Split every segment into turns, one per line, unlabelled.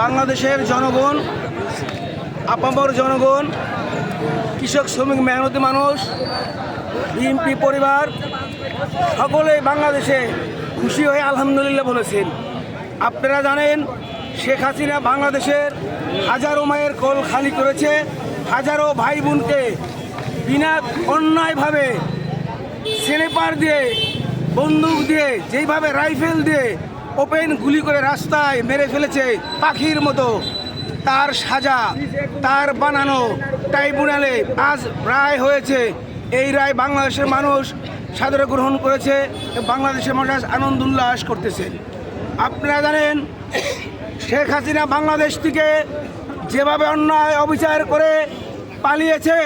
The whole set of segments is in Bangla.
বাংলাদেশের জনগণ, আপামর জনগণ, কৃষক, শ্রমিক, মেহনতি মানুষ, বিএনপি পরিবার, সকলেই বাংলাদেশে খুশি হয়ে আলহামদুলিল্লাহ বলেছেন। আপনারা জানেন, শেখ হাসিনা বাংলাদেশের হাজারো মায়ের কোল খালি করেছে, হাজারো ভাই বোনকে বিনা অন্যায়ভাবে স্নেপার দিয়ে, বন্দুক দিয়ে, যেইভাবে রাইফেল দিয়ে ওপেন গুলি করে রাস্তায় মেরে ফেলেছে পাখির মতো। তার সাজা, তার বানানো ট্রাইব্যুনালে আজ রায় হয়েছে। এই রায় বাংলাদেশের মানুষ সাদরে গ্রহণ করেছে, বাংলাদেশের মানুষ আনন্দ উল্লাস করতেছে। আপনারা জানেন, শেখ হাসিনা বাংলাদেশ থেকে যেভাবে অন্যায় অবিচার করে পালিয়েছে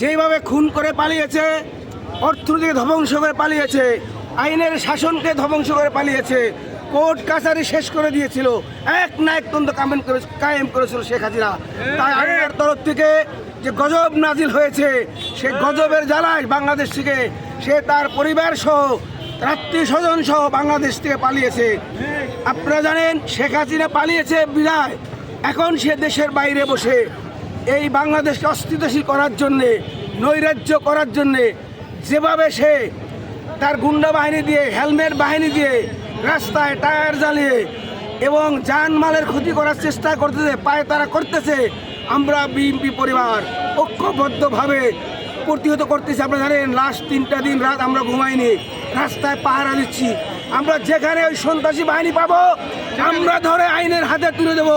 যেভাবে খুন করে পালিয়েছে অর্থনীতিকে ধ্বংস করে পালিয়েছে, আইনের শাসনকে ধ্বংস করে পালিয়েছে কোর্ট কাছারি শেষ করে দিয়েছিল। এক না এক তন্ত্র কামেন করে কায়েম করেছিল শেখ হাজিরা তাই আইনের তরফ থেকে যে গজব নাজিল হয়েছে সে গজবের জ্বালায় বাংলাদেশ থেকে সে তার পরিবার সহ আত্মীয় স্বজন সহ বাংলাদেশ থেকে পালিয়েছে। আপনারা জানেন শেখ হাসিনা পালিয়েছে বিদায়। এখন সে দেশের বাইরে বসে। এই বাংলাদেশকে অস্থিতিশীল করার জন্যে নৈরাজ্য করার জন্যে যেভাবে সে তার গুন্ডা বাহিনী দিয়ে হেলমেট বাহিনী দিয়ে রাস্তায় টায়ার জ্বালিয়ে এবং যানমালের ক্ষতি করার চেষ্টা করতেছে, পায়ে তারা করতেছে। আমরা বিএনপি পরিবার ঐক্যবদ্ধভাবে প্রতিহত করতেছি। আপনারা জানেন, লাস্ট তিনটা দিন রাত আমরা ঘুমাইনি, রাস্তায় পাহারা দিচ্ছি। আমরা যেখানে ওই সন্ত্রাসী বাহিনী পাবো, আমরা ধরে আইনের হাতে তুলে দেবো।